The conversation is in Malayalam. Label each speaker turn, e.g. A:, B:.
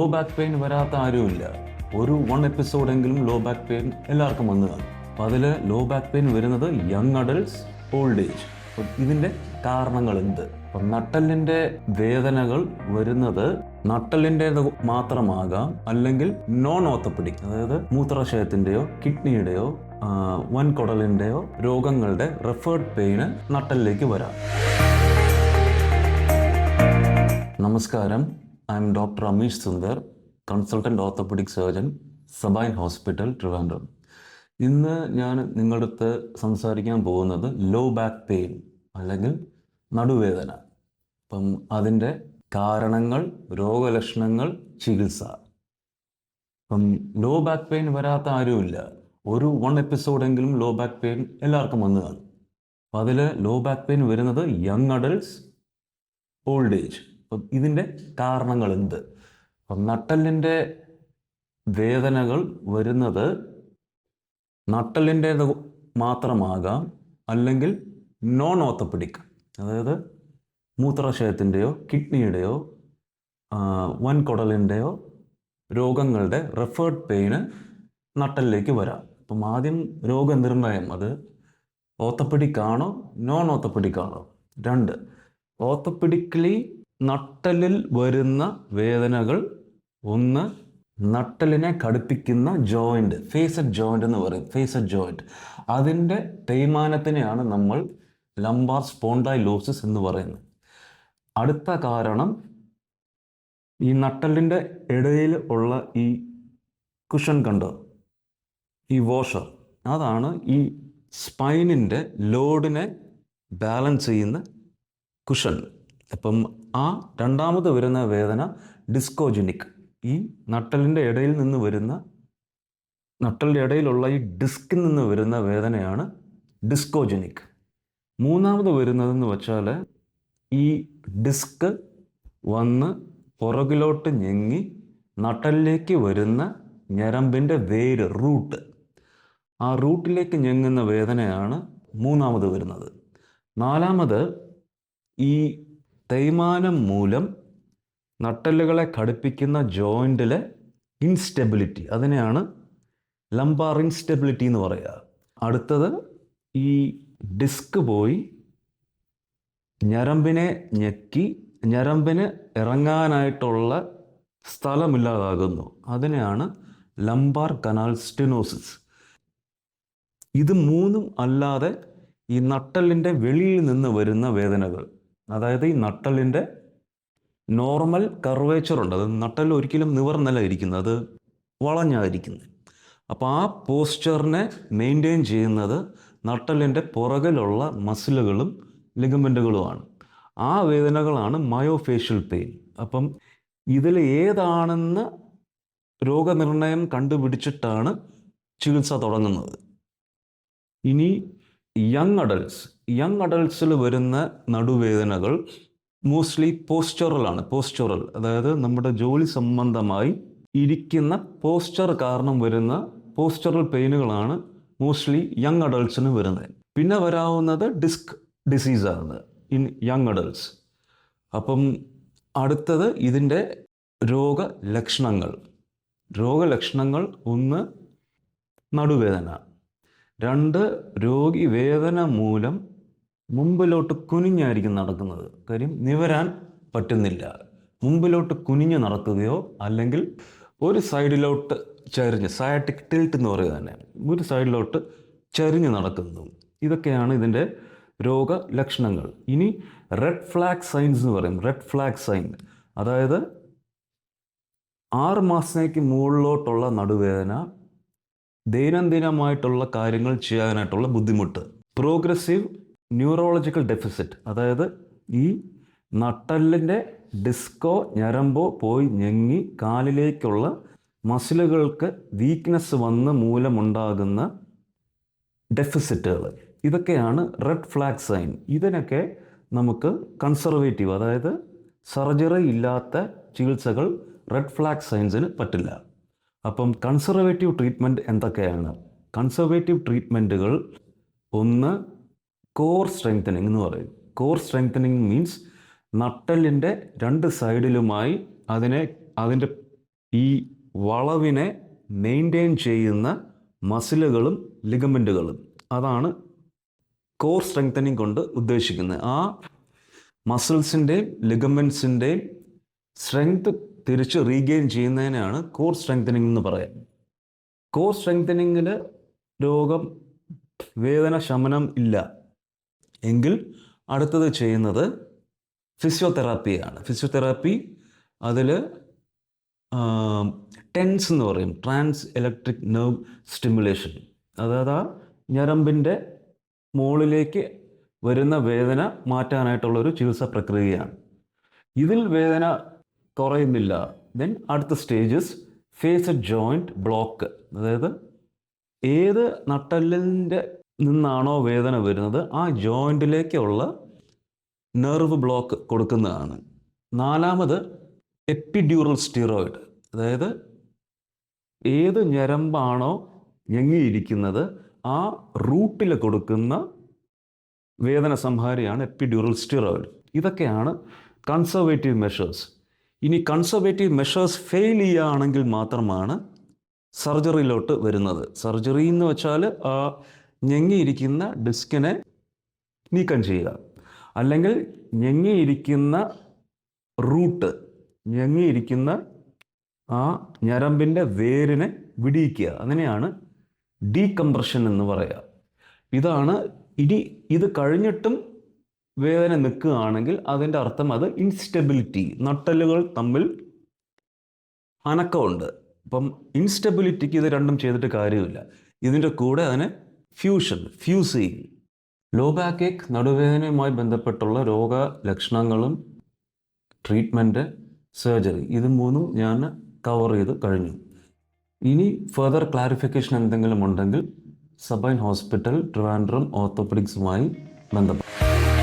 A: ലോ ബാക്ക് പെയിൻ വരാത്ത ആരുമില്ല. ഒരു വൺ എപ്പിസോഡെങ്കിലും ലോ ബാക്ക് പെയിൻ എല്ലാവർക്കും വന്നതാണ്. അപ്പം അതിൽ ലോ ബാക്ക് പെയിൻ വരുന്നത് യങ് അഡൽസ് ഓൾഡ് ഏജ് ഇതിന്റെ കാരണങ്ങൾ എന്ത് അപ്പം നട്ടലിന്റെ വേദനകൾ വരുന്നത് നട്ടലിന്റേത് മാത്രമാകാം അല്ലെങ്കിൽ നോൺ ഓർത്തോപെഡിക് അതായത് മൂത്രാശയത്തിന്റെയോ കിഡ്നിയുടെയോ വൻകുടലിന്റെയോ രോഗങ്ങളുടെ റെഫേർഡ് പെയിന് നട്ടലിലേക്ക് വരാം. നമസ്കാരം. I'm doctor Ameesh Sundar consultant orthopaedic surgeon Sabine hospital Trivandrum ഇന്ന് ഞാൻ നിങ്ങളുടെ അടുത്ത് സംസാരിക്കാൻ പോകുന്നത് ലോ ബാക്ക് പെയിൻ അല്ലെങ്കിൽ നടുവേദന. അപ്പം അതിന്റെ കാരണങ്ങൾ രോഗലക്ഷണങ്ങൾ ചികിത്സ. അപ്പം ലോ ബാക്ക് പെയിൻ വരാത്ത ആരുമില്ല. ഒരു വൺ എപ്പിസോഡെങ്കിലും ലോ ബാക്ക് പെയിൻ എല്ലാവർക്കും വന്നു കാണും അപ്പം അതിൽ ലോ ബാക്ക് പെയിൻ വരുന്നത് യങ് അഡൽട്ട്സ് ഓൾഡ് ഏജ് അപ്പം ഇതിന്റെ കാരണങ്ങൾ എന്ത് അപ്പം നട്ടലിന്റെ വേദനകൾ വരുന്നത് നട്ടലിന്റേത് മാത്രമാകാം അല്ലെങ്കിൽ നോൺ ഓർത്തോപെഡിക് അതായത് മൂത്രാശയത്തിന്റെയോ കിഡ്നിയുടെയോ വൻകുടലിന്റെയോ രോഗങ്ങളുടെ റെഫേർഡ് പെയിന് നട്ടലിലേക്ക് വരാം. അപ്പം ആദ്യം രോഗനിർണയം അത് ഓത്തപ്പിടിക്കാണോ നോൺ ഓത്തപ്പിടിക്കാണോ രണ്ട് ഓർത്തോപെഡിക്കലി നട്ടലിൽ വരുന്ന വേദനകൾ ഒന്ന് നട്ടലിനെ കടുപ്പിക്കുന്ന ജോയിന്റ് ഫേസഡ് ജോയിന്റ് എന്ന് പറയും ഫേസഡ് ജോയിന്റ് അതിന്റെ തേയ്മാനത്തിനെയാണ് നമ്മൾ ലംബാർ സ്പോണ്ടൈലോസിസ് എന്ന് പറയുന്നത്. അടുത്ത കാരണം ഈ നട്ടലിന്റെ ഇടയിൽ ഉള്ള ഈ കുഷൻ കണ്ടോ? ഈ വാഷർ അതാണ് ഈ സ്പൈനിന്റെ ലോഡിനെ ബാലൻസ് ചെയ്യുന്ന കുഷൻ അപ്പം ആ രണ്ടാമത് വരുന്ന വേദന ഡിസ്കോജനിക് ഈ നട്ടലിന്റെ ഇടയിൽ നിന്ന് വരുന്ന നട്ടലിന്റെ ഇടയിലുള്ള ഈ ഡിസ്കിൽ നിന്ന് വരുന്ന വേദനയാണ് ഡിസ്കോജനിക് മൂന്നാമത് വരുന്നതെന്ന് വെച്ചാൽ ഈ ഡിസ്ക് വന്ന് പുറകിലോട്ട് ഞെങ്ങി നട്ടലിലേക്ക് വരുന്ന ഞരമ്പിന്റെ വേര് റൂട്ട് ആ റൂട്ടിലേക്ക് ഞെങ്ങുന്ന വേദനയാണ് മൂന്നാമത് വരുന്നത്. നാലാമത് ഈ തേയ്മാനം മൂലം നട്ടലുകളെ ഘടിപ്പിക്കുന്ന ജോയിന്റിലെ ഇൻസ്റ്റെബിലിറ്റി. അതിനെയാണ് ലംബാർ ഇൻസ്റ്റെബിലിറ്റി എന്ന് പറയുക. അടുത്തത് ഈ ഡിസ്ക് പോയി ഞരമ്പിനെ ഞെക്കി ഞരമ്പിന് ഇറങ്ങാനായിട്ടുള്ള സ്ഥലമില്ലാതാകുന്നു. അതിനെയാണ് ലംബാർ കനാൽ സ്റ്റിനോസിസ്. ഇത് മൂന്നും അല്ലാതെ ഈ നട്ടലിന്റെ വെളിയിൽ നിന്ന് വരുന്ന വേദനകൾ. അതായത് ഈ നട്ടലിന്റെ നോർമൽ കർവേച്ചർ ഉണ്ട്. അത് നട്ടൽ ഒരിക്കലും നിവർന്നല്ല ഇരിക്കുന്നത്. അത് വളഞ്ഞായിരിക്കുന്നത് അപ്പോൾ ആ പോസ്ചറിനെ മെയിന്റെയിൻ ചെയ്യുന്നത് നട്ടലിന്റെ പുറകിലുള്ള മസിലുകളും ലിഗമെന്റുകളുമാണ് ആ വേദനകളാണ് മയോഫേഷ്യൽ പെയിൻ അപ്പം ഇതിൽ ഏതാണെന്ന് രോഗനിർണയം കണ്ടുപിടിച്ചിട്ടാണ് ചികിത്സ തുടങ്ങുന്നത്. ഇനി യങ് അഡൾട്ട്സ് യങ് അഡൾട്ട്സിൽ വരുന്ന നടുവേദനകൾ മോസ്റ്റ്ലി പോസ്ചറലാണ് പോസ്ചറൽ അതായത് നമ്മുടെ ജോലി സംബന്ധമായി ഇരിക്കുന്ന പോസ്ചർ കാരണം വരുന്ന പോസ്ചറൽ പെയിനുകളാണ് മോസ്റ്റ്ലി യങ് അഡൾട്ട്സിന് വരുന്നത്. പിന്നെ വരാവുന്നത് ഡിസ്ക് ഡിസീസാണ് ഇൻ യങ് അഡൾട്ട്സ് അപ്പം അടുത്തത് ഇതിന്റെ രോഗലക്ഷണങ്ങൾ രോഗലക്ഷണങ്ങൾ ഒന്ന് നടുവേദന. രണ്ട് രോഗി വേദന മൂലം മുമ്പിലോട്ട് കുനിഞ്ഞായിരിക്കും നടക്കുന്നത്. കാര്യം നിവരാൻ പറ്റുന്നില്ല. മുമ്പിലോട്ട് കുനിഞ്ഞ് നടക്കുകയോ അല്ലെങ്കിൽ ഒരു സൈഡിലോട്ട് ചരിഞ്ഞ് സയാറ്റിക് ടിൽട്ട് എന്ന് പറയുക തന്നെ ഒരു സൈഡിലോട്ട് ചരിഞ്ഞ് നടക്കുന്നതും ഇതൊക്കെയാണ് ഇതിന്റെ രോഗലക്ഷണങ്ങൾ ഇനി റെഡ് ഫ്ലാഗ് സൈൻസ് എന്ന് പറയും. റെഡ് ഫ്ലാഗ് സൈൻ അതായത് ആറ് മാസത്തേക്ക് മുകളിലോട്ടുള്ള നടുവേദന ദൈനംദിനമായിട്ടുള്ള കാര്യങ്ങൾ ചെയ്യാനായിട്ടുള്ള ബുദ്ധിമുട്ട്. Progressive neurological deficit. അതായത് ഈ നട്ടലിന്റെ ഡിസ്കോ ഞരമ്പോ പോയി ഞെങ്ങി കാലിലേക്കുള്ള മസിലുകൾക്ക് വീക്ക്നെസ് വന്ന് മൂലമുണ്ടാകുന്ന ഡെഫിസിറ്റുകൾ. ഇതൊക്കെയാണ് റെഡ് ഫ്ലാഗ് സൈൻ. ഇതിനൊക്കെ നമുക്ക് കൺസർവേറ്റീവ് അതായത് സർജറി ഇല്ലാത്ത ചികിത്സകൾ റെഡ് ഫ്ലാഗ് സൈൻസിന് പറ്റില്ല. അപ്പം കൺസർവേറ്റീവ് ട്രീറ്റ്മെന്റ് എന്തൊക്കെയാണ്? കൺസർവേറ്റീവ് ട്രീറ്റ്മെന്റുകൾ ഒന്ന് കോർ സ്ട്രെങ്തനിങ് എന്ന് പറയും. കോർ സ്ട്രെങ്തനിങ് മീൻസ് നട്ടലിന്റെ രണ്ട് സൈഡിലുമായി അതിനെ അതിന്റെ ഈ വളവിനെ മെയിന്റെയിൻ ചെയ്യുന്ന മസിലുകളും ലിഗമെന്റുകളും അതാണ് കോർ സ്ട്രെങ്തനിങ് കൊണ്ട് ഉദ്ദേശിക്കുന്നത്. ആ മസിൽസിന്റെയും ലിഗമെൻസിന്റെയും സ്ട്രെങ്ത് തിരിച്ച് റീഗെയിൻ ചെയ്യുന്നതിനാണ് കോർ സ്ട്രെങ്തനിങ് എന്ന് പറയാം. കോർ സ്ട്രെങ്തനിങ്ങിൽ രോഗം വേദന ശമനം ഇല്ല. എങ്കിൽ അടുത്തത് ചെയ്യുന്നത് ഫിസിയോതെറാപ്പിയാണ് ഫിസിയോതെറാപ്പി അതിൽ ടെൻസ് എന്ന് പറയും. ട്രാൻസ് ഇലക്ട്രിക് നെർവ് സ്റ്റിമുലേഷൻ അതായത് ആ ഞരമ്പിന്റെ മുകളിലേക്ക് വരുന്ന വേദന മാറ്റാനായിട്ടുള്ള ഒരു ചികിത്സാ പ്രക്രിയയാണ്. ഇതിൽ വേദന കുറയുന്നില്ല. ദെൻ അടുത്ത സ്റ്റേജസ് ഫേസ് ജോയിന്റ് ബ്ലോക്ക് അതായത് ഏത് നട്ടലിന്റെ നിന്നാണോ വേദന വരുന്നത്? ആ ജോയിന്റിലേക്കുള്ള നെർവ് ബ്ലോക്ക് കൊടുക്കുന്നതാണ്. നാലാമത് എപ്പിഡ്യൂറൽ സ്റ്റിറോയിഡ്. അതായത് ഏത് ഞരമ്പാണോ ഞെങ്ങിയിരിക്കുന്നത് ആ റൂട്ടിൽ കൊടുക്കുന്ന വേദന സംഹാരിയാണ് എപ്പിഡ്യൂറൽ സ്റ്റിറോയിഡ്. ഇതൊക്കെയാണ് കൺസർവേറ്റീവ് മെഷേഴ്സ്. ഇനി കൺസർവേറ്റീവ് മെഷേഴ്സ് ഫെയിൽ ചെയ്യുകയാണെങ്കിൽ മാത്രമാണ് സർജറിയിലോട്ട് വരുന്നത്. സർജറി എന്ന് വെച്ചാൽ ആ ഞെങ്ങിയിരിക്കുന്ന ഡിസ്കിനെ നീക്കം ചെയ്യുക. അല്ലെങ്കിൽ ഞെങ്ങിയിരിക്കുന്ന റൂട്ട് ഞെങ്ങിയിരിക്കുന്ന ആ ഞരമ്പിന്റെ വേരിനെ വിടിയിക്കുക. അങ്ങനെയാണ് ഡീകംപ്രഷൻ എന്ന് പറയുക. ഇതാണ് ഇനി ഇത് കഴിഞ്ഞിട്ടും വേദന നിൽക്കുകയാണെങ്കിൽ അതിന്റെ അർത്ഥം അത് ഇൻസ്റ്റെബിലിറ്റി നട്ടലുകൾ തമ്മിൽ അനക്കമുണ്ട്. അപ്പം ഇൻസ്റ്റെബിലിറ്റിക്ക് ഇത് രണ്ടും ചെയ്തിട്ട് കാര്യമില്ല. ഇതിന്റെ കൂടെ അതിനെ ഫ്യൂഷൻ ഫ്യൂസ് ചെയ്യും ലോ ബാക്ക് ഏക്ക് നടുവേദനയുമായി ബന്ധപ്പെട്ടുള്ള രോഗലക്ഷണങ്ങളും ട്രീറ്റ്മെന്റ് സർജറി ഇത് മൂന്നും ഞാൻ കവർ ചെയ്ത് കഴിഞ്ഞു. ഇനി ഫർദർ ക്ലാരിഫിക്കേഷൻ എന്തെങ്കിലും ഉണ്ടെങ്കിൽ സബൈൻ ഹോസ്പിറ്റൽ ട്രിവാൻഡ്രം ഓർത്തോപെഡിക്സുമായി ബന്ധപ്പെടാം